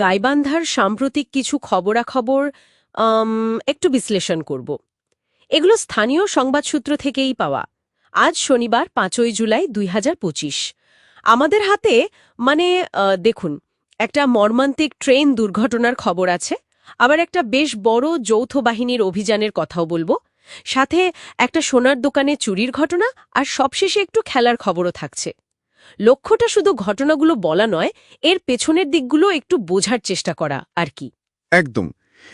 গাইবান্ধার সাম্প্রতিক কিছু খবরাখবর একটু বিশ্লেষণ করব। এগুলো স্থানীয় সংবাদসূত্র থেকেই পাওয়া। আজ শনিবার পাঁচই জুলাই দুই হাজার পঁচিশ। আমাদের হাতে মানে দেখুন, একটা মর্মান্তিক ট্রেন দুর্ঘটনার খবর আছে, আবার একটা বেশ বড় যৌথ বাহিনীর অভিযানের কথাও বলব। সাথে একটা সোনার দোকানে চুরির ঘটনা, আর সবশেষে একটু খেলার খবরও থাকছে। লক্ষ্যটা শুধু ঘটনাগুলো বলা নয় এর পেছনের দিকগুলো একটু বোঝার চেষ্টা করা আর কি। একদম।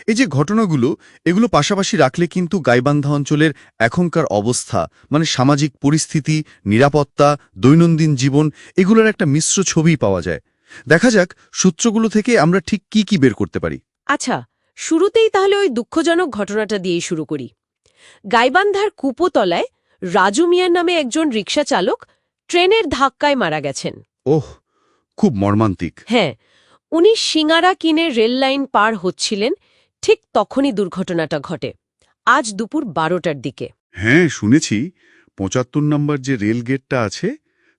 এই যে ঘটনাগুলো এগুলো পাশাপাশি রাখলে কিন্তু গাইবান্ধা অঞ্চলের এখনকার অবস্থা মানে সামাজিক পরিস্থিতি নিরাপত্তা দৈনন্দিন জীবন এগুলোর একটা মিশ্র ছবি পাওয়া যায়। দেখা যাক সূত্রগুলো থেকে আমরা ঠিক কি কি বের করতে পারি। আচ্ছা শুরুতেই তাহলে ওই দুঃখজনক ঘটনাটা দিয়েই শুরু করি। গাইবান্ধার কুপোতলায় রাজু মিয়ার নামে একজন রিক্সা চালক ট্রেনের ধাক্কায় মারা গেছেন। ওহ খুব মর্মান্তিক। হ্যাঁ উনি সিঙ্গারা কিনে রেল লাইন পার হচ্ছিলেন ঠিক তখনই দুর্ঘটনাটা ঘটে। আজ দুপুর বারোটার দিকে। হ্যাঁ শুনেছি। পঁচাত্তর নম্বর যে রেল গেটটা আছে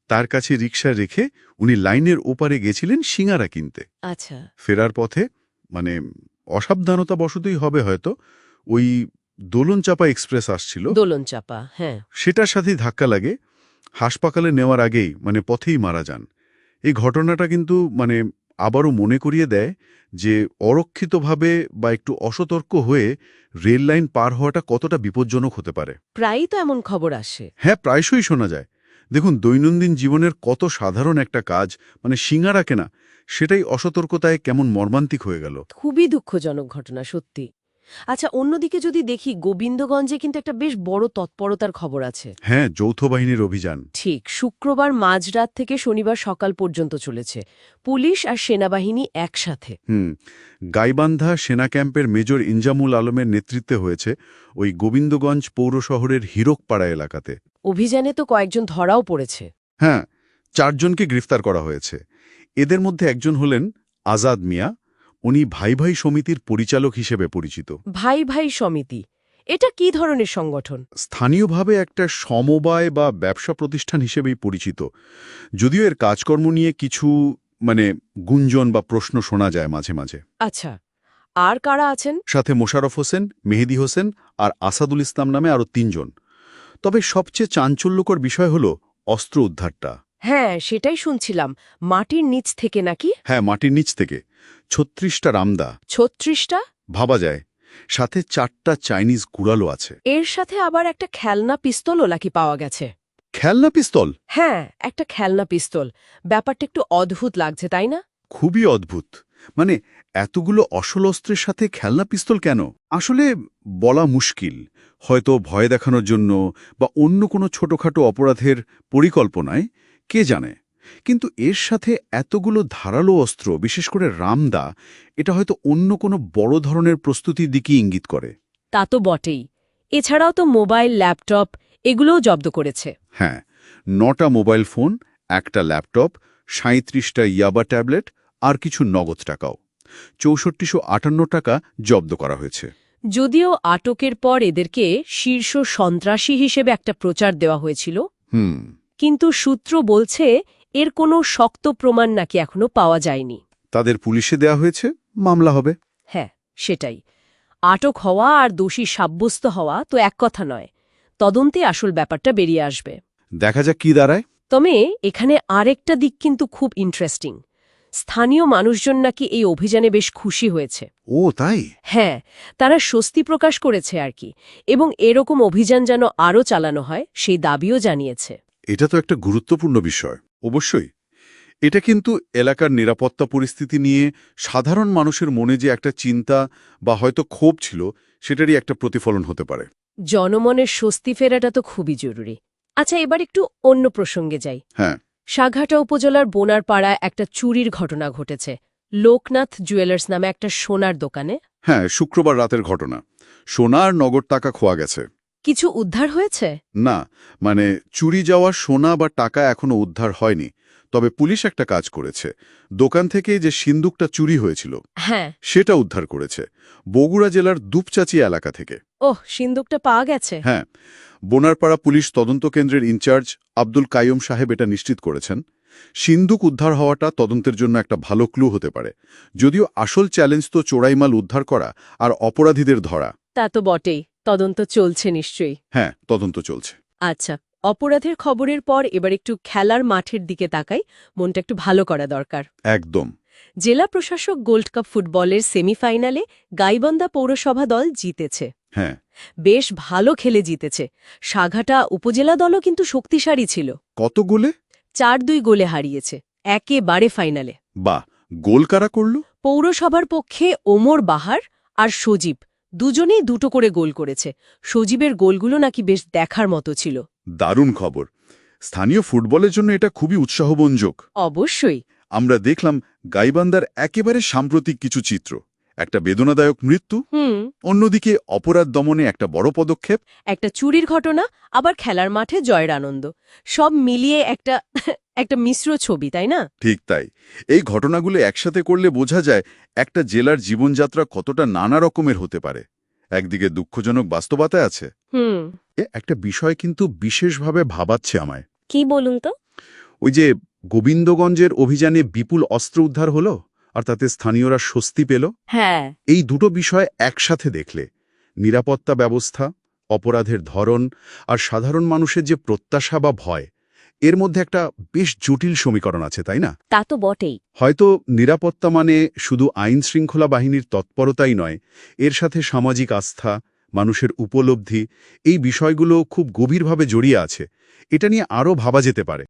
তার কাছে রিক্সা রেখে উনি লাইনের ওপারে গেছিলেন সিঙ্গারা কিনতে। আচ্ছা। ফেরার পথে মানে অসাবধানতা বশতই হবে হয়তো ওই দোলনচাপা এক্সপ্রেস আসছিল। দোলন চাপা হ্যাঁ। সেটার সাথেই ধাক্কা লাগে। হাসপাতালে নেওয়ার আগেই মানে পথেই মারা যান। এই ঘটনাটা কিন্তু মানে আবারও মনে করিয়ে দেয় যে অরক্ষিতভাবে বা একটু অসতর্ক হয়ে রেল লাইন পার হওয়াটা কতটা বিপজ্জনক হতে পারে। প্রায়ই তো এমন খবর আসে। হ্যাঁ প্রায়শই শোনা যায়। দেখুন দৈনন্দিন জীবনের কত সাধারণ একটা কাজ মানে সিঙ্গারা কেনা সেটাই অসতর্কতায় কেমন মর্মান্তিক হয়ে গেল। খুবই দুঃখজনক ঘটনা সত্যি। আচ্ছা অন্যদিকে যদি দেখি গোবিন্দগঞ্জে কিন্তু একটা বেশ বড় তৎপরতার খবর আছে। হ্যাঁ যৌথ বাহিনীর অভিযান। ঠিক শুক্রবার মাঝরাত থেকে শনিবার সকাল পর্যন্ত চলেছে। পুলিশ আর সেনাবাহিনী একসাথে। হুম গাইবান্ধা সেনা ক্যাম্পের মেজর ইনজামুল আলমের নেতৃত্বে হয়েছে ওই গোবিন্দগঞ্জ পৌর শহরের হীরকপাড়া এলাকাতে। অভিযানে তো কয়েকজন ধরাও পড়েছে। হ্যাঁ চারজনকে গ্রেফতার করা হয়েছে। এদের মধ্যে একজন হলেন আজাদ মিয়া উনি ভাই ভাই সমিতির পরিচালক হিসেবে পরিচিত। ভাই ভাই সমিতি এটা কি ধরনের সংগঠন? স্থানীয়ভাবে একটা সমবায় বা ব্যবসা প্রতিষ্ঠান হিসেবেই পরিচিত। যদিও এর কাজকর্ম নিয়ে কিছু মানে গুঞ্জন বা প্রশ্ন শোনা যায় মাঝে মাঝে। আচ্ছা আর কারা আছেন? সাথে মোশারফ হোসেন মেহেদি হোসেন আর আসাদুল ইসলাম নামে আরও তিনজন। তবে সবচেয়ে চাঞ্চল্যকর বিষয় হল অস্ত্র উদ্ধারটা। হ্যাঁ সেটাই শুনছিলাম। মাটির নিচ থেকে নাকি? হ্যাঁ মাটির নিচ থেকে। ছত্রিশটা রামদা। ছত্রিশটা? ভাবা যায়। সাথে চারটা চাইনিজ কুড়ালো আছে। এর সাথে আবার একটা খেলনা পিস্তলও নাকি পাওয়া গেছে। খেলনা পিস্তল? হ্যাঁ একটা খেলনা পিস্তল। ব্যাপারটা একটু অদ্ভুত লাগছে তাই না? খুবই অদ্ভুত। মানে এতগুলো অসল অস্ত্রের সাথে খেলনা পিস্তল কেন? আসলে বলা মুশকিল। হয়তো ভয় দেখানোর জন্য বা অন্য কোনো ছোটখাটো অপরাধের পরিকল্পনায় কে জানে? কিন্তু এর সাথে এতগুলো ধারালো অস্ত্র বিশেষ করে রামদা এটা হয়তো অন্য কোনো বড় ধরনের প্রস্তুতির দিকেই ইঙ্গিত করে। তা তো বটেই। এছাড়াও তো মোবাইল ল্যাপটপ এগুলোও জব্দ করেছে। হ্যাঁ নটা মোবাইল ফোন একটা ল্যাপটপ সাঁত্রিশটা ইয়াবা ট্যাবলেট আর কিছু নগদ টাকাও। চৌষট্টিশো আটান্ন টাকা জব্দ করা হয়েছে। যদিও আটকের পর এদেরকে শীর্ষ সন্ত্রাসী হিসেবে একটা প্রচার দেওয়া হয়েছিল। হুম। কিন্তু সূত্র বলছে এর কোনো শক্ত প্রমাণ নাকি এখনও পাওয়া যায়নি। তাদের পুলিশে দেয়া হয়েছে মামলা হবে। হ্যাঁ সেটাই। আটক হওয়া আর দোষী সাব্যস্ত হওয়া তো এক কথা নয়। তদন্তে আসল ব্যাপারটা বেরিয়ে আসবে। দেখা যাক কি দাঁড়ায়। তবে এখানে আরেকটা দিক কিন্তু খুব ইন্টারেস্টিং স্থানীয় মানুষজন নাকি এই অভিযানে বেশ খুশি হয়েছে। ও তাই? হ্যাঁ তারা স্বস্তি প্রকাশ করেছে আর কি এবং এরকম অভিযান যেন আরও চালানো হয় সেই দাবিও জানিয়েছে। এটা তো একটা গুরুত্বপূর্ণ বিষয়। অবশ্যই। এটা কিন্তু এলাকার নিরাপত্তা পরিস্থিতি নিয়ে সাধারণ মানুষের মনে যে একটা চিন্তা বা হয়তো ক্ষোভ ছিল সেটারই একটা প্রতিফলন হতে পারে। জনমনের স্বস্তি ফেরাটা তো খুবই জরুরি। আচ্ছা এবার একটু অন্য প্রসঙ্গে যাই। হ্যাঁ। সাঘাটা উপজেলার বোনারপাড়ায় একটা চুরির ঘটনা ঘটেছে। লোকনাথ জুয়েলার্স নামে একটা সোনার দোকানে। হ্যাঁ শুক্রবার রাতের ঘটনা। সোনার নগদ টাকা খোয়া গেছে। কিছু উদ্ধার হয়েছে? না মানে চুরি যাওয়া সোনা বা টাকা এখনও উদ্ধার হয়নি। তবে পুলিশ একটা কাজ করেছে। দোকান থেকে যে সিন্দুকটা চুরি হয়েছিল হ্যাঁ। সেটা উদ্ধার করেছে বগুড়া জেলার দুপচাচি এলাকা থেকে। ওহ সিন্দুকটা পাওয়া গেছে। হ্যাঁ বোনারপাড়া পুলিশ তদন্ত কেন্দ্রের ইনচার্জ আব্দুল কাইয়ুম সাহেব এটা নিশ্চিত করেছেন। সিন্ধুক উদ্ধার হওয়াটা তদন্তের জন্য একটা ভালো ক্লু হতে পারে। যদিও আসল চ্যালেঞ্জ তো চোরাইমাল উদ্ধার করা আর অপরাধীদের ধরা। তা তো বটেই। তদন্ত চলছে নিশ্চয়ই। হ্যাঁ তদন্ত চলছে। আচ্ছা অপরাধের খবরের পর এবার একটু খেলার মাঠের দিকে তাকাই মনটা একটু ভালো করা দরকার। একদম। জেলা প্রশাসক গোল্ড কাপ ফুটবলের সেমিফাইনালে গাইবন্দা পৌরসভা দল জিতেছে। হ্যাঁ। বেশ ভালো খেলে জিতেছে। সাঘাটা উপজেলা দলও কিন্তু শক্তিশালী ছিল। কত গোলে? চার দুই গোলে হারিয়েছে একেবারে ফাইনালে। বা গোল কারা করল? পৌরসভার পক্ষে ওমর বাহার আর সজীব। দুজনেই দুটো করে গোল করেছে। সজীবের গোলগুলো নাকি বেশ দেখার মতো ছিল। দারুণ খবর। স্থানীয় ফুটবলের জন্য এটা খুবই উৎসাহবঞ্জক। অবশ্যই। আমরা দেখলাম গাইবান্দার একেবারে সাম্প্রতিক কিছু চিত্র। একটা বেদনাদায়ক মৃত্যু হুম। অন্যদিকে অপরাধ দমনে একটা বড় পদক্ষেপ। একটা চুরির ঘটনা আবার খেলার মাঠে জয়ের আনন্দ। সব মিলিয়ে একটা একটা মিশ্র ছবি তাই না? ঠিক তাই। এই ঘটনাগুলো একসাথে করলে বোঝা যায় একটা জেলার জীবনযাত্রা কতটা নানা রকমের হতে পারে। একদিকে দুঃখজনক বাস্তবতা আছে। হুম। এ একটা বিষয় কিন্তু বিশেষভাবে ভাবাচ্ছে আমায়। কি বলুন তো? ওই যে গোবিন্দগঞ্জের অভিযানে বিপুল অস্ত্র উদ্ধার হলো? আর তাতে স্থানীয়রা স্বস্তি পেল। হ্যাঁ। এই দুটো বিষয় একসাথে দেখলে নিরাপত্তা ব্যবস্থা অপরাধের ধরন আর সাধারণ মানুষের যে প্রত্যাশা বা ভয় এর মধ্যে একটা বেশ জটিল সমীকরণ আছে তাই না? তা তো বটেই। হয়তো নিরাপত্তা মানে শুধু আইন শৃঙ্খলা বাহিনীর তৎপরতাই নয় এর সাথে সামাজিক আস্থা মানুষের উপলব্ধি এই বিষয়গুলো খুব গভীরভাবে জড়িয়ে আছে। এটা নিয়ে আরও ভাবা যেতে পারে।